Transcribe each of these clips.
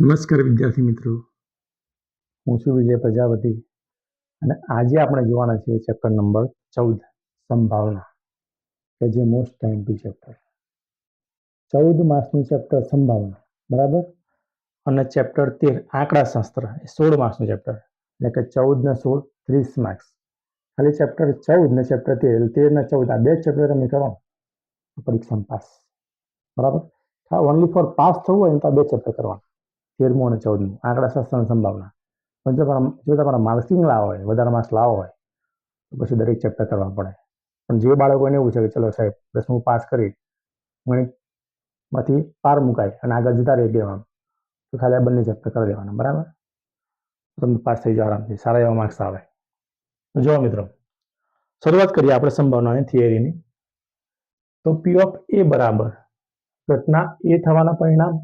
નમસ્કાર વિદ્યાર્થી મિત્રો. હું છું વિજય પ્રજાપતિ અને આજે આપણે જોવાના છીએ ચેપ્ટર નંબર ચૌદ, સંભાવના, કે જે મોસ્ટ ટાઈમપી ચેપ્ટર ચૌદ માસનું ચેપ્ટર સંભાવના, બરાબર? અને ચેપ્ટર તેર આંકડાશાસ્ત્ર એ સોળ માર્ક્સનું ચેપ્ટર એટલે કે ચૌદ ને સોળ, ત્રીસ માર્ક્સ ખાલી ચેપ્ટર ચૌદ ને ચેપ્ટર તેર તેર ને ચૌદ, આ બે ચેપ્ટર તમે કરો પરીક્ષામાં પાસ. બરાબર? ઓનલી ફોર પાસ થવું હોય ને તો આ બે ચેપ્ટર કરવાના. તેરમું અને ચૌદમું. આંકડાશાસ્ત્રની સંભાવના. પણ જો જો તમારા માર્ક્સિંગ લાવો હોય, વધારે માર્ક્સ લાવો હોય, તો પછી દરેક ચેપ્ટર કરવા પડે. પણ જે બાળકોને એવું છે કે, ચલો સાહેબ, દસમું પાસ કરી, ગણિતમાંથી પાર મુકાય અને આગળ જતા રહી દેવાનું તો ખાલી આ બંને ચેપ્ટર કરી દેવાના. બરાબર? તમે પાસ થઈ જાઓ આરામથી. સારા એવા માર્ક્સ આવે. જો મિત્રો, શરૂઆત કરીએ આપણે સંભાવનાની થિયરીની તો પી ઓફ એ બરાબર. ઘટના એ થવાના પરિણામ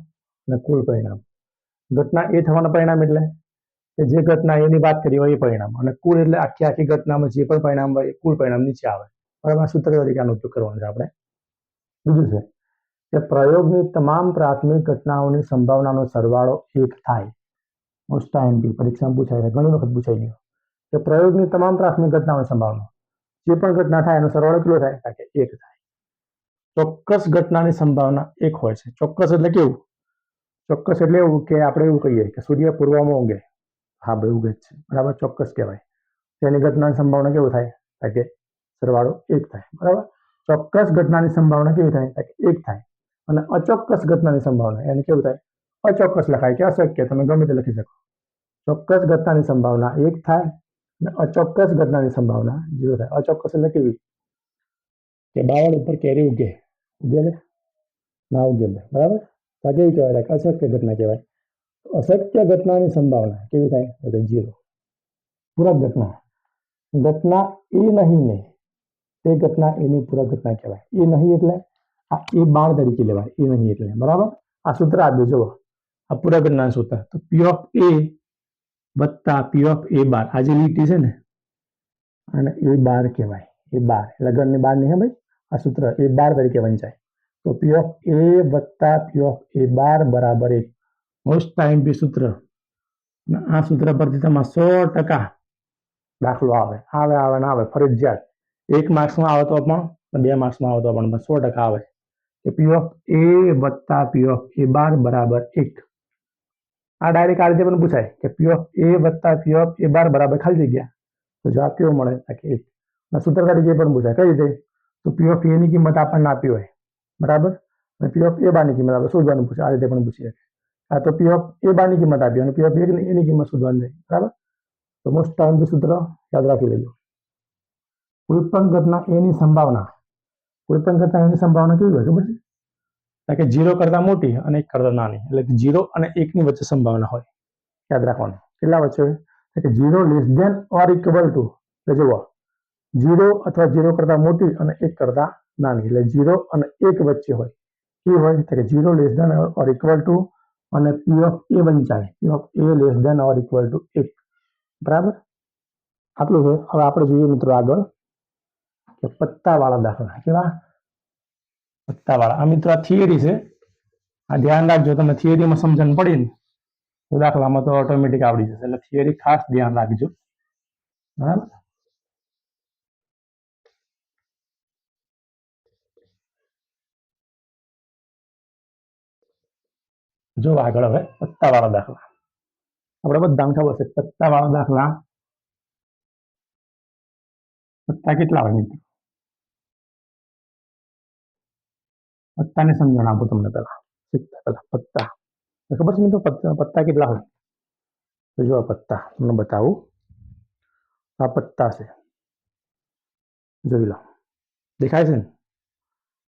અને કુલ પરિણામ. ઘટના એ થવાના પરિણામ એટલે કે જે ઘટના એની વાત કરી હોય એ પરિણામ. અને કુલ એટલે આખી આખી ઘટનામાં જે પણ પરિણામ હોય એ કુલ પરિણામ નીચે આવે. બરાબર? આ સૂત્ર તરીકે આનો ઉપયોગ કરવાનો છે આપણે. બીજું છે કે પ્રયોગની તમામ પ્રાથમિક ઘટનાઓની સંભાવનાનો સરવાળો એક થાય. મોસ્ટ એમપી પરીક્ષામાં પૂછાય છે. ઘણી વખત પૂછાઈ ગયો કે પ્રયોગની તમામ પ્રાથમિક ઘટનાઓની સંભાવના. જે પણ ઘટના થાય એનો સરવાળો કેટલો થાય? કે એક થાય. ચોક્કસ ઘટનાની સંભાવના એક હોય છે. ચોક્કસ એટલે કેવું? ચોક્કસ એટલે એવું કે આપણે એવું કહીએ કે સૂર્ય પૂર્વમાં ઉગે હા, ભાઈ ઉગે જ છે. બરાબર, ચોક્કસ કહેવાય. તેની ઘટનાની સંભાવના કેવું થાય? કે સરવાળો એક થાય. બરાબર? ચોક્કસ ઘટનાની સંભાવના કેવી થાય? કે એક થાય. અને અચોક્કસ ઘટનાની સંભાવના, એને કેવું થાય? અચોક્કસ લખાય. કે અશક્ય તમે ગમે તે લખી શકો. ચોક્કસ ઘટનાની સંભાવના એક થાય અને અચોક્કસ ઘટનાની સંભાવના ઝીરો થાય. અચોક્કસ એટલે કેવી? કે બાવળ ઉપર કેરી ઉગે. ઉગે ના ઉગે બરાબર? આ કેવી કહેવાય, કે અશક્ય ઘટના કહેવાય. અશક્ય ઘટનાની સંભાવના કેવી થાય? તો કે જીરો પૂરક ઘટના. ઘટના એ નહીં ને, તે ઘટના એની પૂરક ઘટના કહેવાય. એ નહીં એટલે આ એ બાળ તરીકે લેવાય. એ નહીં એટલે. બરાબર? આ સૂત્ર આપ્યું જુઓ. આ પૂરક ઘટના સૂત્ર. તો પી ઓફ એ વત્તા પી ઓફ એ બાર. આ જે લીટી છે ને, અને એ બાર કહેવાય. એ બાર. લગ્નની બાર નહીં, હે ભાઈ? આ સૂત્ર એ બાર તરીકે વંચાય. તો પી ઓફ એ વત્તા પી ઓફ એ બાર બરાબર એક. મોસ્ટ ટાઈમ પી સૂત્ર. આ સૂત્ર પરથી તમારે સો ટકા દાખલો આવે. આવે આવે ને આવે. ફરજિયાત. એક માર્ક્સમાં આવે તો પણ બે માર્ક્સમાં આવે તો પણ સો ટકા આવે. કે પી ઓફ એ વત્તા પી ઓફ એ બાર બરાબર એક. આ ડાયરેક્ટ આ રીતે પણ પૂછાય કે પી ઓફ એ વત્તા પી ઓફ એ બાર બરાબર ખાલી જગ્યા. તો જવાબ કેવો મળે? કે એક. સૂત્ર તરીકે પણ પૂછાય. કઈ રીતે? તો પી ઓફ એની કિંમત આપણને આપી હોય. બરાબર? અને પી ઓફ એ બારની કિંમત આપણે શોધવાનું પૂછે, આ રીતે પણ પૂછી શકે આ તો પી ઓફ એ બારની કિંમત આપી, અને પી ઓફ એની કિંમત શોધવાની રહી, બરાબર? તો મોસ્ટ ટાઈમ સૂત્ર યાદ રાખી લેજો. કોઈ પણ ઘટના એની સંભાવના કોઈ પણ ઘટના એની સંભાવના કેવી હોય, ખબર છે? કે જીરો કરતા મોટી અને એક કરતા નાની, એટલે કે જીરો અને એકની વચ્ચે સંભાવના હોય. યાદ રાખવાનું. કેટલા વચ્ચે એટલે કે zero less than or equal to એટલે જુઓ જીરો અથવા જીરો કરતા મોટી અને એક કરતા નાની, એટલે જીરો અને એક વચ્ચે હોય. એ હોય તો કે zero less than or equal to અને પી ઓફ એ વંચાય P of A less than or equal to એક. બરાબર? આટલું છે. હવે આપણે જોઈએ મિત્રો આગળ કે પત્તાવાળા દાખલા. કેવા પત્તાવાળા. આ મિત્રો આ થિયરી છે. આ ધ્યાન રાખજો. તમે થિયરીમાં સમજણ પડી ને, તો દાખલામાં તો ઓટોમેટિક આવડી જશે. એટલે થિયરી ખાસ ધ્યાન રાખજો. બરાબર? જો આગળ હવે પત્તાવાળા દાખલા. આપણે બધા ખબર છે પત્તાવાળા દાખલા. પત્તા કેટલા હોય મિત્રો? પત્તાને સમજણ આપું તમને પહેલા. શીખતા પહેલા, પત્તા. ખબર છે મિત્રો પત્તા કેટલા હોય? તો જો આ પત્તા તમને બતાવું. આ પત્તા છે. જોઈ લો. દેખાય છે ને?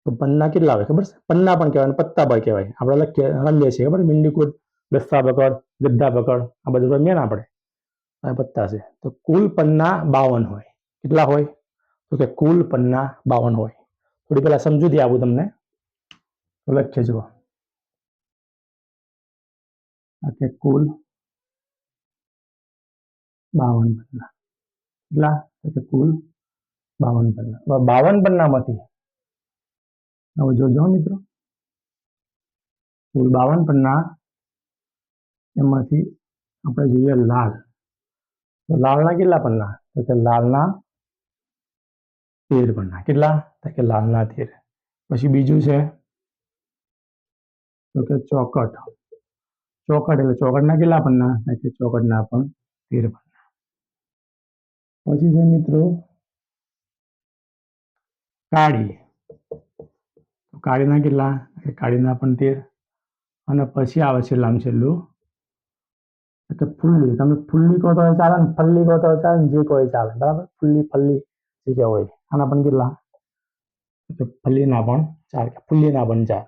તો પન્ના કેટલા આવે ખબર છે? પન્ના પણ કહેવાય પત્તા પણ કહેવાય. આપણે લખીએ રમીએ છીએ ખબર મિંડીકૂટ દસ્તા પકડ ગદ્દા પકડ આ બધું રમીએ ને આપણે આ પત્તા છે. તો કુલ પન્ના બાવન હોય. કેટલા હોય? તો કે કુલ પન્ના બાવન હોય. થોડી પહેલાં સમજૂતી આપું તમને. તો લખીએ જુઓ. કે કુલ બાવન પન્ના. કેટલા? કુલ બાવન પન્ના. બાવન પન્નામાંથી હવે જોજો મિત્રો. કુલ બાવન પન્ના એમાંથી આપણે જોઈએ લાલ. તો લાલના કેટલા પન્ના તો કે લાલના તેર પન્ના કેટલા? તો કે લાલના તેર. પછી બીજું છે, તો કે ચોકટ ચોકટ એટલે ચોકટના કેટલા પન્ના તો કે ચોકટના પણ તેર પન્ના પછી છે મિત્રો, કાળી. કાળીના કેટલા કાળીના પણ તેર અને પછી આવે છે લાંબ છેલ્લું એટલે ફુલ્લી તમે ફુલ્લી કહો તો ચાલે ને ફલ્લી કહો તો ચાલે જે કહો એ ચાલે, બરાબર? ફુલ્લી ફલ્લી જે કહેવાય આના પણ કેટલા? એટલે ફલ્લીના પણ ચાર, ફુલ્લીના પણ ચાર.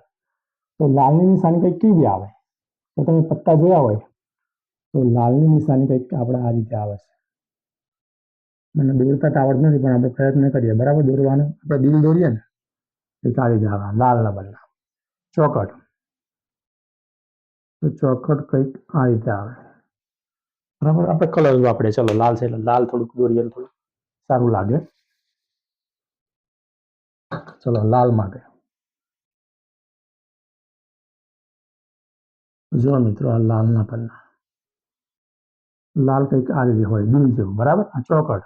તો લાલની નિશાની કંઈક કેવી આવે? તો તમે પત્તા જોયા હોય, તો લાલની નિશાની કંઈક આપણે આ રીતે આવે છે. મને દોરતા તો આવડતું નથી, પણ આપણે પ્રયત્ન કરીએ, બરાબર? દોરવાનો, આપણે દિલ દોરીએ ને. રીતે આવે લાલના બનના ચોકટ તો ચોકટ કંઈક આ રીતે આવે. બરાબર? આપણે કલર વાપરે ચલો, લાલ છે લાલ થોડુંક દોરીએ થોડું સારું લાગે. ચલો, લાલ માટે. જો મિત્રો, આ લાલના પન્ના લાલ કંઈક આ રીતે હોય દિલ જેવું. બરાબર? આ ચોકટ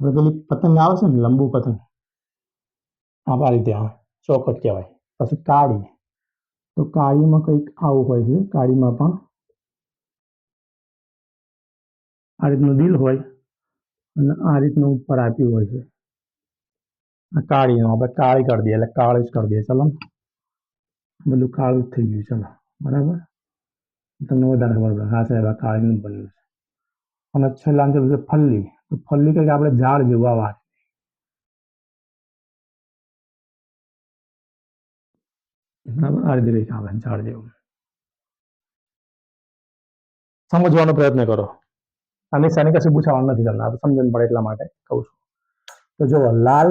પેલી પતંગ આવે છે ને, લંબુ પતંગ. આ રીતે આવે ચોકટ કહેવાય. પછી કાળી. તો કાળીમાં કંઈક આવું હોય છે. કાળીમાં પણ આ રીતનું દિલ હોય અને આ રીતનું ઉપર આપ્યું હોય છે. આ કાળીનું. આપણે કાળી કરી દઈએ એટલે કાળી જ કરી દઈએ. ચલો. બધું કાળું જ થઈ ગયું. ચલો. બરાબર? તમને વધારે ખબર પડે. હા સાહેબ, આ કાળીનું બન્યું છે. અને છેલ્લા છે ફલ્લી. તો ફલ્લી કંઈક આપણે ઝાડ જેવું આ આ રીતે કંઈક આવે ઝાડ જેવું સમજવાનો પ્રયત્ન કરો. આ નિશાની કશું પૂછાવાનું નથી તમને? આ સમજણ પડે એટલા માટે કહું છું. તો જુઓ, લાલ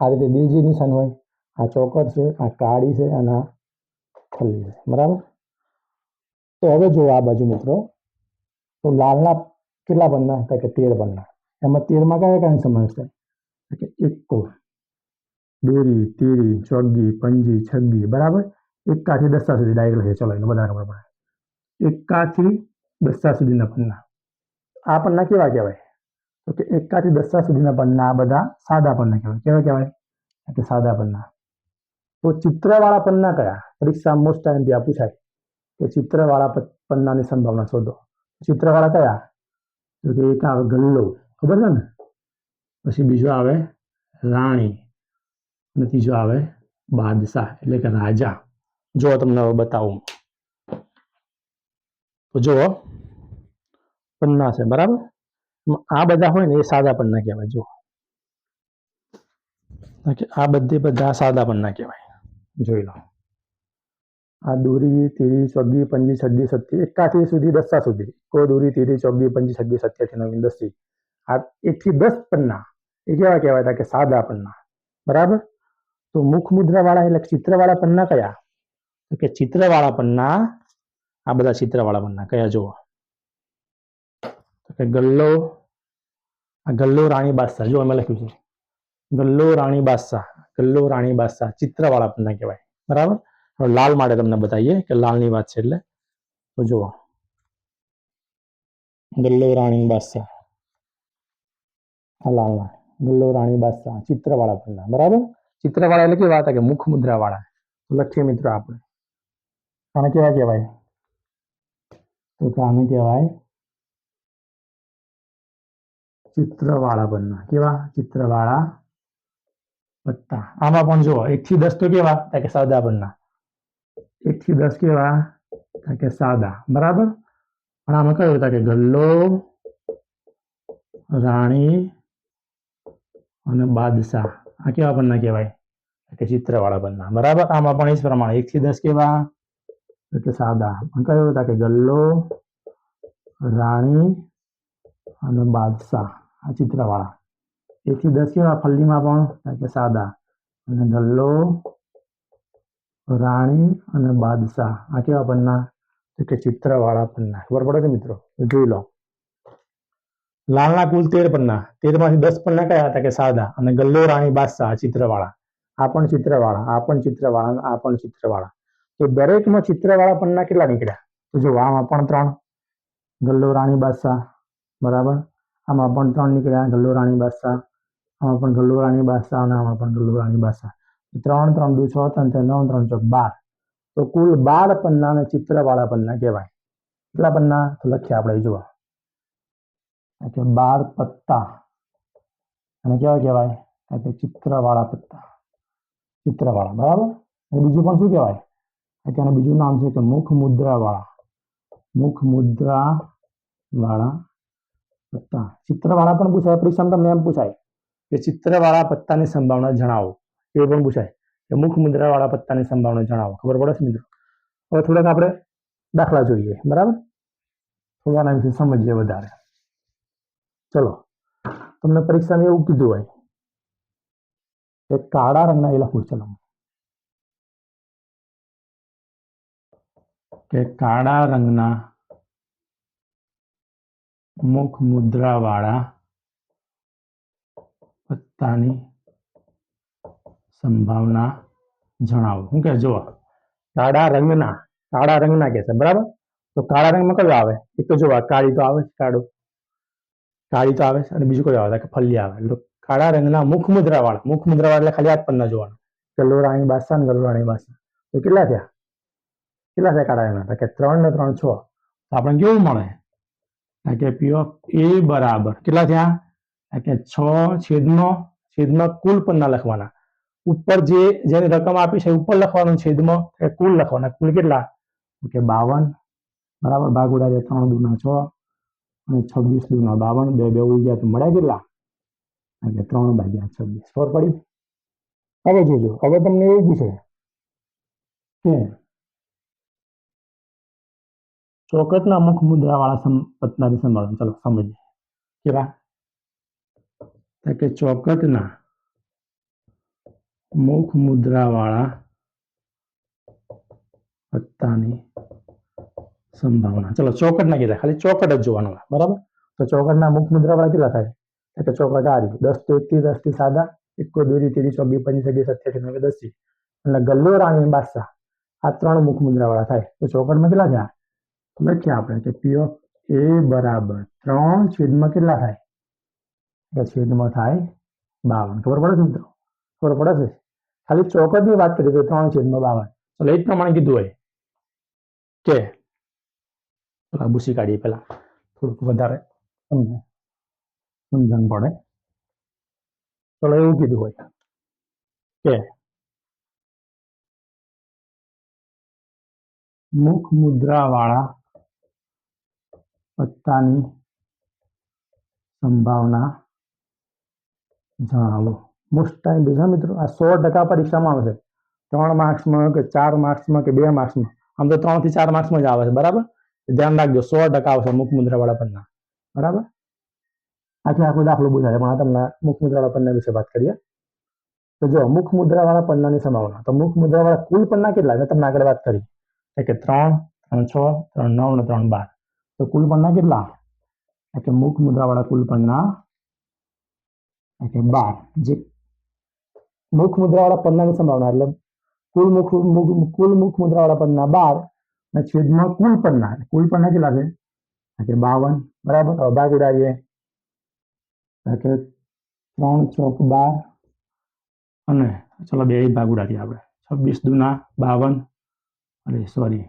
આ રીતે દિલજી નિશાન હોય, આ ચોકર છે, આ કાળી છે, અને આ ખલ્લી છે. બરાબર? તો હવે જુઓ આ બાજુ મિત્રો. તો લાલના કેટલા બનના કે તેર બનના એમાં તેરમાં કયા કયા સમાવેશ થાય? કે એકો દોરી તેરી, ચોગ્ગી, પંજી, છગ્ગી, બરાબર? એકાથી દસા સુધી ડાયરેક્ટ લખે. ચલો, એનો બધા ખબર એકાથી દસા સુધીના પન્ના. આ પન્ના કેવા કહેવાય? તો કે એકાથી દસા સુધીના પન્ના, આ બધા સાદા પન્ના કહેવાય. કેવા કહેવાય? કે સાદા પન્ના. તો ચિત્રવાળા પન્ના કયા? પરીક્ષા મોસ્ટ ટાઈમ ત્યાં પૂછાય કે ચિત્રવાળા પન્નાની સંભાવના શોધો. ચિત્રવાળા કયા? તો કે એક આવે ગલ્લો. ખબર છે ને? પછી બીજો આવે રાણી. અને ત્રીજો આવે બાદશાહ એટલે કે રાજા. જો તમને હવે બતાવું. તો જુઓ, પન્ના છે, બરાબર? આ બધા હોય ને એ સાદા પન્ના કહેવાય, જુઓ. કે આ બધે બધા સાદા પન્ના કહેવાય. જોઈ લો. આ દોરી, તેરી, ચોગી, પંજી, છગ્ગી સત્તી એકાથી સુધી દસ્તા સુધી. કોઈ દોરી, તેરી, ચોગી, પંજી, છગ્ગી સત્તી અઠી નવી દસથી આ એકથી દસ પન્ના. એ કેવા કહેવાય તા કે સાદા પન્ના. બરાબર? તો મુખ મુદ્રા વાળા એટલે ચિત્રવાળા પન્ના કયા? તો કે ચિત્રવાળા પન્ના, આ બધા ચિત્રવાળા પન્ના કયા જુઓ. તો કે ગલ્લો, આ ગલ્લો રાણી બાદશાહ જો અમે લખ્યું છે. ગલ્લો રાણી બાદશાહ, ગલ્લો રાણી બાદશાહ, ચિત્રવાળા પન્ના કહેવાય. બરાબર? લાલ માટે તમને બતાવીએ કે લાલની વાત છે એટલે. તો જુઓ. ગલ્લો રાણી બાદશાહ. આ લાલના. ગલ્લો રાણી બાદશાહ, ચિત્રવાળા પન્ના. બરાબર? ચિત્રવાળા એટલે કેવા હતા કે મુખ મુદ્રા વાળા લખીએ મિત્રો આપણે. આને કેવા કહેવાય? તો આને કહેવાય ચિત્રવાળા પન્ના કેવા? ચિત્રવાળા પત્તા આમાં પણ જુઓ, એક થી દસ તો કેવા? કે સાદા બનના એક થી દસ કેવા? કે સાદા. બરાબર? પણ આમાં કયું હતા? કે ગલ્લો, રાણી અને બાદશાહ. આ કેવા પન્ના કહેવાય. કે ચિત્રવાળા પન્ના બરાબર? આમાં પણ એ જ પ્રમાણે એક થી દસ કેવા એટલે સાદા. કયું હતા કે ગલ્લો, રાણી અને બાદશાહ. આ ચિત્રવાળા. એક થી દસ કેવા ફલ્લીમાં પણ કે સાદા. અને ગલ્લો, રાણી અને બાદશાહ. આ કેવા પન્ના કે ચિત્રવાળા પન્ના ખબર પડે છે મિત્રો? જોઈ લો. લાલના કુલ તેર પન્ના. તેરમાંથી દસ પન્ના કયા હતા કે સાદા? અને ગલ્લો રાણી બાદશાહ ચિત્રવાળા. આ પણ ચિત્રવાળા, આ પણ ચિત્રવાળા આ પણ ચિત્રવાળા. તો દરેકમાં ચિત્રવાળા પન્ના કેટલા નીકળ્યા? તો જો આમાં પણ ત્રણ. ગલ્લો રાણી બાદશાહ, બરાબર? આમાં પણ ત્રણ નીકળ્યા. ગલ્લો રાણી બાદશાહ, આમાં પણ ગલ્લો રાણી બાદશાહ અને આમાં પણ ગલ્લો રાણી બાદશાહ. ત્રણ ત્રણ, દુ, છ, ત્રણ ત્રણ ત્રણ, ચોક, બાર. તો કુલ બાર પન્ના અને ચિત્રવાળા પન્ના કહેવાય. કેટલા પન્ના? તો લખીએ આપણે, જુઓ. કે બાર પત્તા. અને કેવા કહેવાય? એટલે ચિત્રવાળા પત્તા. ચિત્રવાળા, બરાબર? અને બીજું પણ શું કહેવાય? એટલે આનું બીજું નામ છે કે મુખ મુદ્રાવાળા મુખ મુદ્રા વાળા પત્તા. ચિત્રવાળા પણ પૂછાય પરીક્ષામાં તમને એમ પૂછાય કે ચિત્રવાળા પત્તાની સંભાવના જણાવો. એ પણ પૂછાય કે મુખ મુદ્રાવાળા પત્તાની સંભાવના જણાવો. ખબર પડે છે મિત્રો? હવે થોડાક આપણે દાખલા જોઈએ, બરાબર? થોડાના વિશે સમજીએ વધારે. ચલો. તમને પરીક્ષામાં એવું કીધું હોય કે કાળા રંગના એ લખવું ચલો. કે કાળા રંગના મુખ મુદ્રા વાળા પત્તાની સંભાવના જણાવો. હું કે જો કાળા રંગના કાળા રંગના કે છે, બરાબર? તો કાળા રંગમાં કયો આવે? એક તો જોવા કાળી તો આવે કાળું. કાળી તો આવે છે અને બીજું કયું આવે કે ફલ્લી આવે. એટલે કાળા રંગના મુખ મુદ્રાવાળા મુખ મુદ્રાવાળા એટલે ખાલી હાથ પન્ના જોવાનું. ગલ્લો રાણી બાસા ને ગલ્લો રાણી બાસા. તો કેટલા થયા? કેટલા થયા કાળા રંગના? કે ત્રણ ને ત્રણ છ. તો આપણે કેવું મળે? કે પી ઓફ એ બરાબર. કેટલા થયા? કે છ છેદનો, છેદમાં કુલ પન્ના લખવાના. ઉપર જે જેની રકમ આપી છે ઉપર લખવાનું છેદમાં કુલ લખવાના. કુલ કેટલા? કે બાવન. બરાબર? ભાગ ઉડાડે ત્રણ દુના છ. અને છવ્વીસ દુના બાવન, બે બે ગયા તો મળ્યા કેટલા? એટલે ત્રણ ભાગ્યા છવ્વીસ. ખબર પડી? હવે જોજો. હવે તમને એવું પૂછે કે ચોકટના મુખ મુદ્રા વાળા પત્નાની સંભાળો ચલો, સમજીએ. કેવા? કે ચોકટના મુખ મુદ્રા વાળા પત્તાની સંભાવના. ચલો ચોકડ ના કીધા. ખાલી ચોકટ જ જોવાનું બરાબર? તો ચોકટના મુખ મુદ્રા વાળા કેટલા થાય? એટલે કે ચોકટ આ રહ્યું. દસ તો એકથી દસથી સાદા, એકો દોરી તેરી ચોબી પંચી છવ્વીસ સત્યાસી, નવે દસી એટલે ગલ્લો, રાણી બાદશાહ. આ ત્રણ મુખ મુદ્રા વાળા થાય. તો ચોકટમાં કેટલા થયા? તો લખીએ આપણે કે પી, એ, બરાબર. ત્રણ છેદમાં કેટલા થાય? તો છેદમાં થાય બાવન. ખબર પડે છે મિત્રો? ખબર પડે છે? ખાલી ચોકટની વાત કરીએ તો ત્રણ છેદમાં બાવન. ચલો, એ જ પ્રમાણે કીધું હોય. કે પેલા ભૂસી કાઢીએ પેલા થોડુંક વધારે તમને સમજણ પડે. ચલો એવું કીધું હોય કે મુખ મુદ્રા વાળા પત્તાની સંભાવના જણાવો. મોસ્ટ ટાઈમ બીજા મિત્રો, આ સો ટકા પરીક્ષામાં આવશે. ત્રણ માર્ક્સમાં કે ચાર માર્ક્સમાં કે બે માર્ક્સમાં આમ તો ત્રણથી ચાર માર્ક્સમાં જ આવે છે. બરાબર? ધ્યાન રાખજો, સો ટકા આવશે મુખ મુદ્રા વાળા પન્ના બરાબર? આખે આખો દાખલો પૂછાય પણ આ તમને મુખ મુદ્રાવાળા પન્ના વિશે વાત કરીએ. તો જો મુખ મુદ્રાવાળા પન્નાની સંભાવના. તો મુખ મુદ્રા વાળા કુલ પન્ના કેટલા? મેં તમને આગળ વાત કરી. કે ત્રણ ત્રણ છ, ત્રણ નવ અને ત્રણ બાર. તો કુલ પન્ના કેટલા? એટલે કે મુખ મુદ્રા વાળા કુલ પન્ના કે બાર. જે મુખ મુદ્રા વાળા પન્નાની સંભાવના, એટલે કુલ મુખ- કુલ મુખ મુદ્રા વાળા પન્ના બાર અને છેદમાં કુલ પણ ના કુલ પણ ના કેટલા છે? કે બાવન. બરાબર? હવે ભાગ ઉડાડીએ. કે ત્રણ ચોક બાર અને ચલો બે ભાગ ઉડાડીએ આપણે. છવ્વીસ દુના બાવન અરે સોરી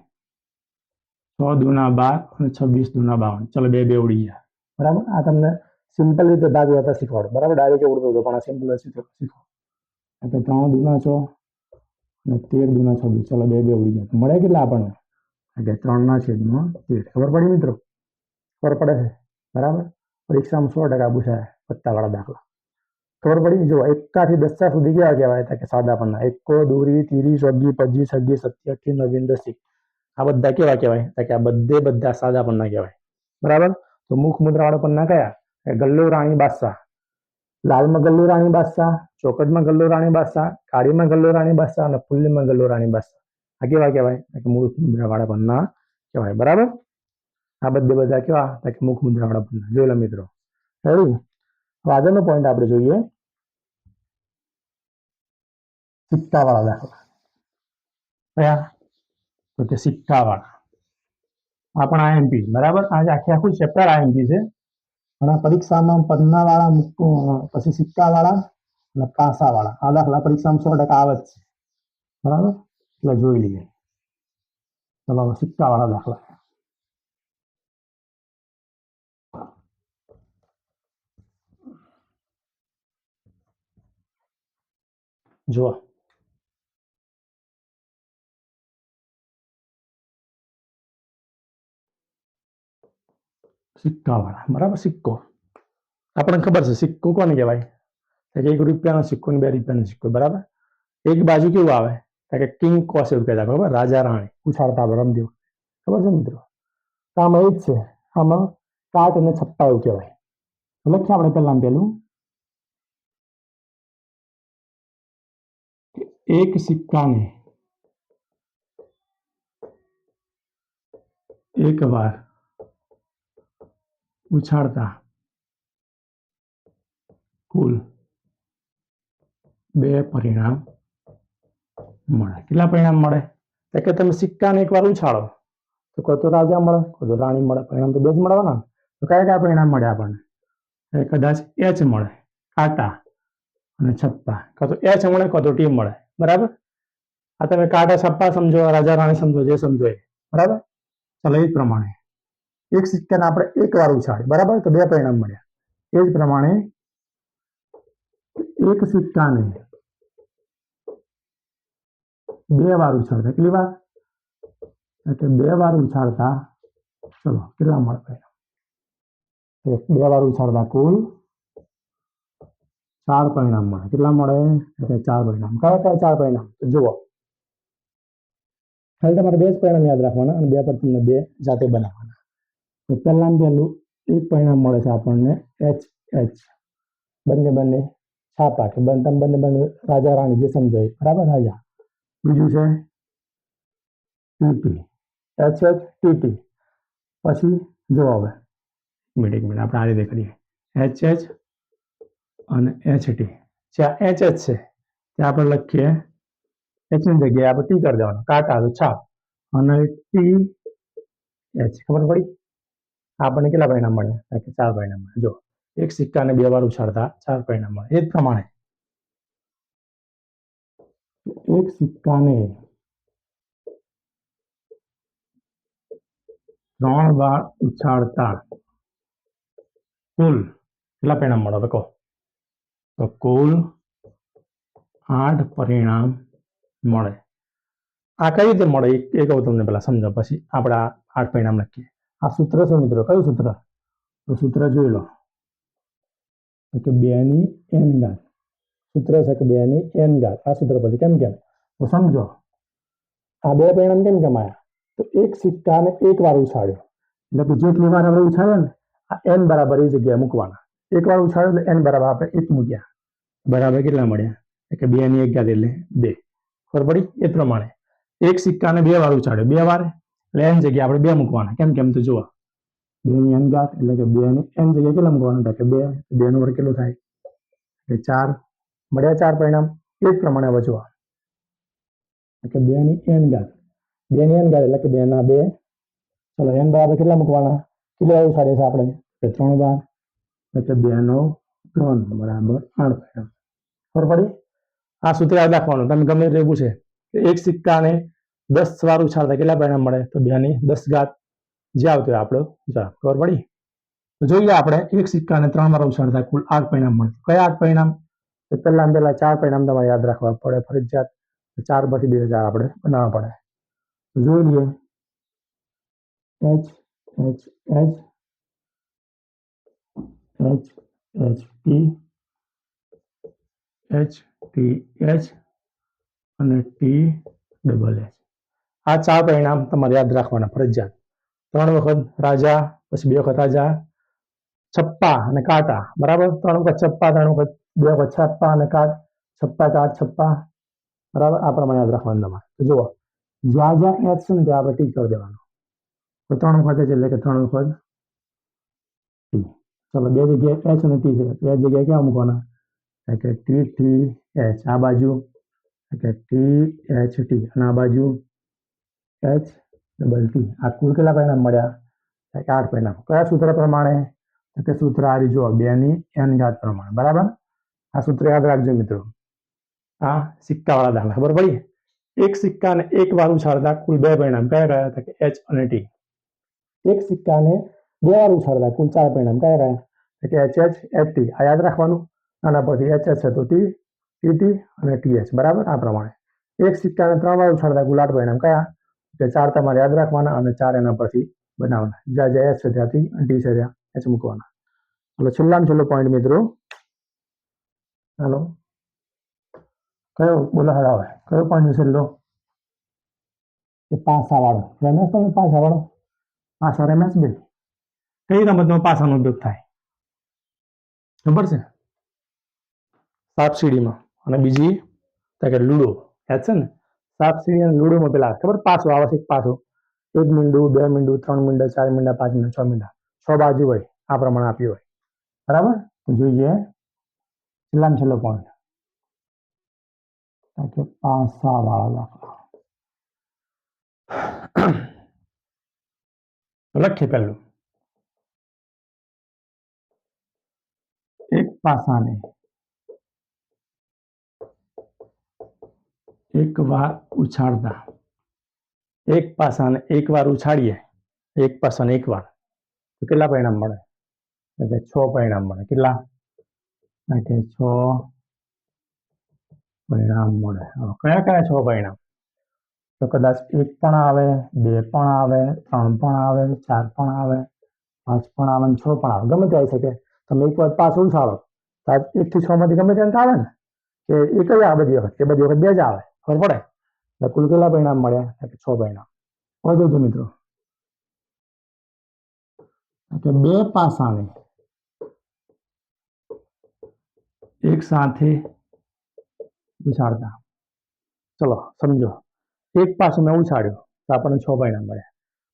છ દુના બાર અને છવ્વીસ દુના બાવન. ચલો બે બે ઉડી ગયા. બરાબર? આ તમને સિમ્પલ રીતે ભાગ ઉડાતા શીખવાડો. બરાબર? ડાયરેક્ટ ઉડતો હતો, પણ આ સિમ્પલ શીખો એટલે ત્રણ દુના છ અને તેર દુના છવ્વીસ. ચલો બે બે ઉડી ગયા. મળે કેટલા આપણને? એટલે ત્રણના છેદમાં તેર. ખબર પડી મિત્રો? ખબર પડે છે. બરાબર? પરીક્ષામાં સો ટકા પૂછાય પત્તાવાળા દાખલા. ખબર પડી? જો એકાથી દસા સુધી કેવા કહેવાય? હતા કે સાદા પન્ના એકો, દોરી ત્રીસ અગી પચીસ સત્ય સત્યાસી નવીન દસી આ બધા કેવા કહેવાય? કે આ બધે બધા સાદા પન્ના કહેવાય. બરાબર? તો મુખ મુદ્રાવાળા પન્ના કયા? ગલ્લો રાણી બાદશાહ. લાલમાં ગલ્લો રાણી બાદશાહ ચોકટમાં ગલ્લો રાણી બાદશાહ, કાળીમાં ગલ્લો રાણી બાદશાહ અને ફુલ્લીમાં ગલ્લો રાણી બાદશાહ. આ કેવા કહેવાય? કે મુખ મુદ્રાવાળા પન્ના કહેવાય, બરાબર? આ બધે બધા કેવા? કે મુખ મુદ્રાવાળા પન્ના. જોયેલા મિત્રો. રેડી હવે આગળનો પોઈન્ટ આપણે જોઈએ. સિક્કાવાળા દાખલા. કયા તો કે સિક્કાવાળા. આ પણ આઈએમપી બરાબર? આજે આખે આખું ચેપ્ટર આઈએમપી છે. અને પરીક્ષામાં પન્ના વાળા પછી સિક્કા વાળા અને પાસા વાળા આ દાખલા પરીક્ષામાં સો ટકા આવે જ છે. બરાબર? એટલે જોઈ લઈએ. હવે સિક્કા વાળા દાખલા. જુઓ. સિક્કા વાળા, બરાબર સિક્કો. આપણને ખબર છે, સિક્કો કોને કહેવાય? એક રૂપિયાનો સિક્કો ને બે રૂપિયાનો સિક્કો, બરાબર? એક બાજુ કેવું આવે? કે કિંગ કોસ એવું કહેતા ખબર? રાજા રાણી આપણે રમદેવ ખબર છે મિત્રો? આમાં એ જ છે. આમાં કાટ અને છપ્પા એવું કહેવાય. લખીએ આપણે પહેલાં પહેલું. એક સિક્કાને એક વાર ઉછાળતા કુલ બે પરિણામ મળે. કેટલા પરિણામ મળે? એટલે કે તમે સિક્કાને એકવાર ઉછાળો. તો કોઈ તો રાજા મળે? કોઈ તો રાણી મળે? પરિણામ તો બે જ મળવાના. તો કયા કયા પરિણામ મળે આપણને? કદાચ એચ મળે, કાંટા અને છપ્પા કાં તો એચ મળે, કાં તો ટી મળે. બરાબર? આ તમે કાંટા છપ્પા સમજો રાજા રાણી સમજો, જે સમજો એ. બરાબર? ચાલો એ પ્રમાણે. એક સિક્કાને આપણે એક વાર ઉછાળી બરાબર? તો બે પરિણામ મળ્યા. એ જ પ્રમાણે એક સિક્કાને બે વાર ઉછાળતા. કેટલી વાર? એટલે બે વાર ઉછાળતા. ચલો, કેટલા મળે પરિણામ બે વાર ઉછાળતા કુલ ચાર પરિણામ મળે. કેટલા મળે? એટલે ચાર પરિણામ. કયા કયા ચાર પરિણામ? જુઓ. ખાલી તમારે બે જ પરિણામ યાદ રાખવાના અને બે પર તમને બે જાતે બનાવવાના. તો પહેલાં પહેલું એક પરિણામ મળે છે આપણને એચ એચ બંને બંને છાપા. કે બંને બંને બંને રાજા, રાણી જે સમજો બરાબર? રાજા. બીજું છે ટીટી એચ એચ ટીટી પછી જો હવે મિનિટ મિનિટ આપણે આ રીતે કરીએ. એચ એચ અને એચ ટી જ્યાં એચ એચ છે, ત્યાં આપણે લખીએ એચની જગ્યાએ આપણે ટી કરી દેવાનું. કાંટા આવે છાપ. અને ટી એચ ખબર પડી? આપણને કેટલા પરિણામ મળે ચાર પરિણામ મળે જો, એક સિક્કાને બે વાર ઉછાળતા ચાર પરિણામ મળે એ જ પ્રમાણે. એક સિક્કાને ત્રણ વાર ઉછાળતા. કુલ કેટલા પરિણામ મળે? કહો તો કુલ આઠ પરિણામ મળે. આ કઈ રીતે મળે? એ કહું તમને પેલા સમજો. પછી આપણે આઠ પરિણામ લખીએ. આ સૂત્ર છે મિત્રો? કયું સૂત્ર? તો સૂત્ર જોઈ લો. કે બે ની એન ઘાત. સૂત્ર છે કે બે ની એન ઘાત. આ સૂત્ર પછી કેમ કેમ? તો સમજો, આ બે પરિણામ કેમ કેમ આવ્યા તો એક સિક્કાને એક વાર ઉછાળ્યો. એટલે કે જેટલી વાર આપણે ઉછાળ્યો ને, આ એન બરાબર એ જગ્યાએ મૂકવાના. એક વાર ઉછાળ્યો એટલે એન બરાબર આપણે એક મૂક્યા. બરાબર કેટલા મળ્યા? એટલે બે ની એક ઘાત એટલે બે. ખબર પડી? એ પ્રમાણે. એક સિક્કાને બે વાર ઉછાળ્યો. બે વાર એટલે એન જગ્યાએ આપણે બે મૂકવાના. કેમ કેમ? તો જુઓ. બે ની એન ઘાત એટલે કે બે ની એન જગ્યાએ કેટલા મૂકવાના? હતા કે બે. બે નો વર્ગ કેટલો થાય? એટલે ચાર. મળ્યા ચાર પરિણામ, એ જ પ્રમાણે વજવા એટલે બે ની એન ઘાત, બે ની એન ઘાત એટલે કે બે ના બે, ચલો એન બરાબર કેટલા મૂકવાના? કેટલા વાર સારી છે આપણે. ત્રણ બાર, એટલે બે નો ત્રણ, બરાબર આઠ પરિણામ. ખબર પડી? આ સૂત્ર યાદ રાખવાનું, તમે ગમે તે પૂછે. એક સિક્કાને દસ વાર ઉછાળતા કેટલા પરિણામ મળે? તો બે ની દસ ઘાત જે આવતું હોય આપણો જવાબ ખબર પડી? તો જોઈએ આપણે, એક સિક્કાને ત્રણ વાર ઉછાળતા કુલ આઠ પરિણામ મળે. કયા આઠ પરિણામ? પહેલા પહેલા ચાર પરિણામ તમારે યાદ રાખવા પડે. ફરજિયાત ચાર પછી બે ચાર આપણે બનાવવા પડે. જોઈ લઈએ H H H H H T H T H અને ટી ડબલ એચ આ ચાર પરિણામ તમારે યાદ રાખવાના, ફરજિયાત. ત્રણ વખત રાજા, પછી બે વખત રાજા, છપ્પા અને કાંટા. બરાબર? ત્રણ વખત છપ્પા, ત્રણ વખત બે વખત છપ્પા અને કાટ, છપ્પા કાટ, છપ્પા. બરાબર? આ પ્રમાણે યાદ રાખવાનું તમારે. તો જુઓ, જ્યાં જ્યાં એચ છે ને ત્યાં આપણે ટી કરી દેવાનું. તો ત્રણ વખત છે એટલે કે ત્રણ વખત ટી ચલો, બે જગ્યાએ એચ અને ટી છે. બે જગ્યાએ ક્યાં મૂકવાના? એટલે ટી ટી એચ આ બાજુ કે ટી એચ ટી અને આ બાજુ એચ ડબલ ટી આ કુલ કેટલા પરિણામ મળ્યા? આઠ પરિણામ. કયા સૂત્ર પ્રમાણે? તો કે સૂત્ર આ રહ્યું જુઓ, બેની એન ઘાત પ્રમાણે. બરાબર? આ સૂત્ર યાદ રાખજો મિત્રો. આ સિક્કાવાળા દાખલા, ખબર પડી? એક સિક્કાને એક વાર ઉછાળતા કુલ બે પરિણામ. કયા કયા હતા કે એચ અને ટી એક સિક્કાને બે વાર ઉછાળતા કુલ ચાર પરિણામ. કયા કયા કે એચ એચ એચ ટી આ યાદ રાખવાનું. આના પછી એચ એચ છે તો ટી ટી ટી અને ટી એચ બરાબર? આ પ્રમાણે. એક સિક્કાને ત્રણ વાર ઉછાળતા કુલ આઠ પરિણામ. કયા? કે ચાર તમારે યાદ રાખવાના અને ચાર એના પરથી બનાવવાના. જ્યાં જ્યાં એચ છે ત્યાંથી ટી છે ત્યાં એચ મૂકવાના. એટલે છેલ્લામાં છેલ્લો પોઈન્ટ મિત્રો. ચાલો કયો, બોલો હરાવે કયો છે છેલ્લો? એ પાસાવાળો રમેશ તમે પાસાવાળો પાસા રમેશ બે કઈ રમતમાં પાસાનો ઉપયોગ થાય? ખબર છે? સાપ સીડીમાં. અને બીજી કે લૂડો. યાદ છે ને? સાપ સીડી અને લૂડોમાં પેલા, ખબર પાસો, આવશ્યક પાસો. એક મીંડું, બે મીંડું, ત્રણ મીંડા, ચાર મીંડા, પાંચ મીંડા, છ મીંડા. છ બાજુ હોય, આ પ્રમાણે આપ્યું હોય. બરાબર? જોઈએ. છેલ્લામાં છેલ્લો પોઈન્ટ કે પાસા વાળા દાખલા લખીએ પહેલું એક પાસાને એક વાર ઉછાળતા એક પાસાને એક વાર ઉછાળીએ એક પાસાને એક વાર તો કેટલા પરિણામ મળે તો કે છ પરિણામ મળે કેટલા કે છ? પરિણામ મળે. કયા કયા છ પરિણામ? તો કદાચ એક પણ આવે, બે પણ આવે, ત્રણ પણ આવે, ચાર પણ આવે, પાંચ પણ આવે છ પણ આવે. ગમે તે આવી શકે. તમે એક વાર પાછું ઉછાળો. એક થી છ માંથી ગમે ત્યાં આવે ને? કે એક જ આ બધી વખત, કે બધી વખત બે જ આવે. ખબર પડે? એટલે કુલ કેટલા પરિણામ મળ્યા એટલે છ પરિણામ. વધુ મિત્રો. કે બે પાસાને. એક સાથે ઉછાળતા ચલો સમજો એક પાસો મેં ઉછાળ્યો તો આપણને છ પરિણામ મળ્યા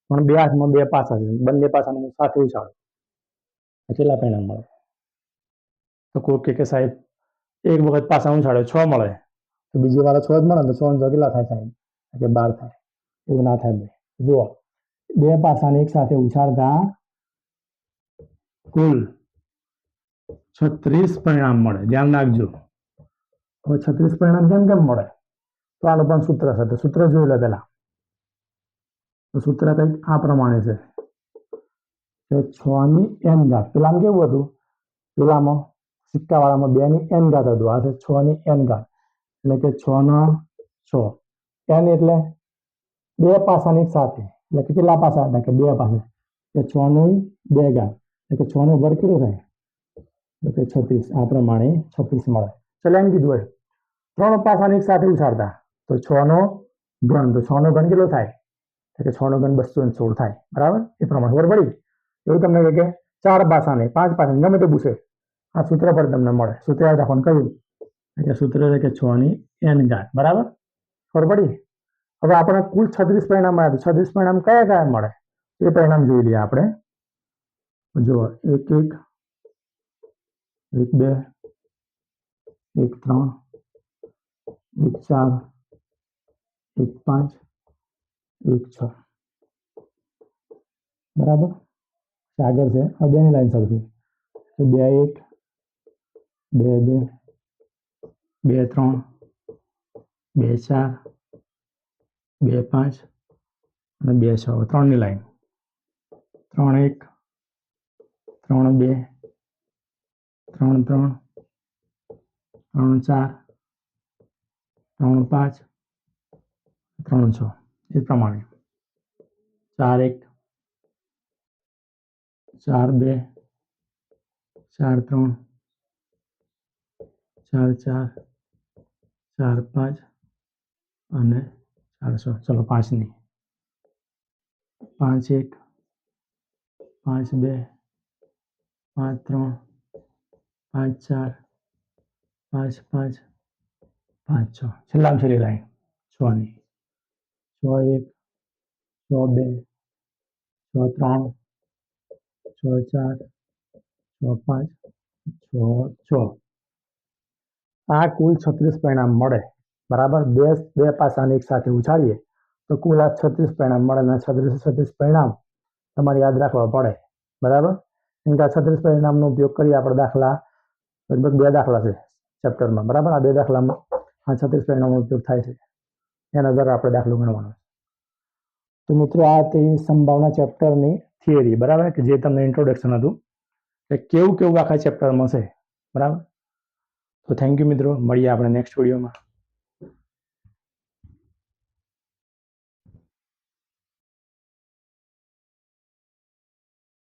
પણ બે હાથમાં બે પાસા છે બંને પાસાને હું સાથે ઉછાળું કેટલા પરિણામ મળે તો કોઈ કે સાહેબ એક વખત પાસા ઉછાળ્યો છ મળે તો બીજી વાર છ જ મળે તો છ છ કેટલા થાય સાહેબ કે બાર થાય એવું ના થાય બે જુઓ બે પાસાને એક સાથે ઉછાળતા કુલ છત્રીસ પરિણામ મળે, ધ્યાન રાખજો. હવે છત્રીસ પરિણામ કેમ કેમ મળે? તો આનું પણ સૂત્ર છે, તો સૂત્ર જોઈ લે પહેલા. તો સૂત્ર કંઈક આ પ્રમાણે છે. કે છ ની એન ઘાત પેલામાં કેવું હતું? પેલામાં સિક્કાવાળામાં બે ની એન ઘાત હતું, આ છે છ ની એન ઘાત. એટલે કે છ ના છ. એન એટલે બે પાસાની સાથે. એટલે કેટલા પાસા? હતા કે બે પાસા. કે છ નું બે ઘાત. એટલે કે છ નો વર્ગ કેટલો થાય? એટલે કે છત્રીસ આ પ્રમાણે છત્રીસ મળે ચલો એમ કીધું હોય ત્રણ પાસાની એક સાથે ઉછાળતા તો છ નો ઘન તો છ નો ઘન કેટલો થાય તો કે છ નો ઘન બસો ને સોળ થાય બરાબર એ પ્રમાણે ખબર પડી એવું તમને કહે કે ચાર પાસાને પાંચ પાસાને ગમે તે પૂછે આ સૂત્ર પર તમને મળે સૂત્ર યાદ રાખવાનું કયું એટલે સૂત્ર છે કે છ ની એન ઘાત બરાબર ખબર પડી હવે આપણે કુલ છત્રીસ પરિણામ મળ્યા તો છત્રીસ પરિણામ કયા કયા મળે એ પરિણામ જોઈ લઈએ આપણે જુઓ એક એક એક બે, એક ત્રણ, એક ચાર, એક પાંચ, એક છ. બરાબર? આગળ છે. આ બેની લાઈન સરખી. બે એક, બે બે બે ત્રણ, બે ચાર, બે પાંચ અને બે છ. ત્રણની લાઈન. ત્રણ એક, ત્રણ બે ત્રણ ત્રણ. ત્રણ, ચાર. ત્રણ, પાંચ. ત્રણ, છ. એ પ્રમાણે. ચાર, એક. ચાર, બે. ચાર, ત્રણ. ચાર ચાર. ચાર, પાંચ. અને ચાર, છ. ચલો, પાંચની. પાંચ, એક. પાંચ, બે. પાંચ, ત્રણ. પાંચ ચાર, પાંચ પાંચ પાંચ છ. છેલ્લામાં છેલ્લી લાઈન. છની છ એક, છ બે, છ ત્રણ, છ ચાર, છ પાંચ, છ છ. આ કુલ છત્રીસ પરિણામ મળે. બરાબર? બે બે પાસાને એક સાથે ઉછાળીએ તો કુલ આ છત્રીસ પરિણામ મળે અને છત્રીસ છત્રીસ પરિણામ તમારે યાદ રાખવા પડે. બરાબર? કારણ કે આ છત્રીસ પરિણામનો ઉપયોગ કરી આપણે દાખલા લગભગ બે દાખલા છે ચેપ્ટરમાં બરાબર? આ બે દાખલામાં આ છત્રીસ પરિણામનો ઉપયોગ થાય છે. એના દ્વારા આપણે દાખલો ગણવાનો છે. તો મિત્રો, આ તે સંભાવના ચેપ્ટરની થિયરી બરાબર? કે જે તમને ઇન્ટ્રોડક્શન હતું. કે કેવું કેવું આખા ચેપ્ટરમાં છે. બરાબર? તો થેન્ક યુ મિત્રો. મળીએ આપણે નેક્સ્ટ વિડીયોમાં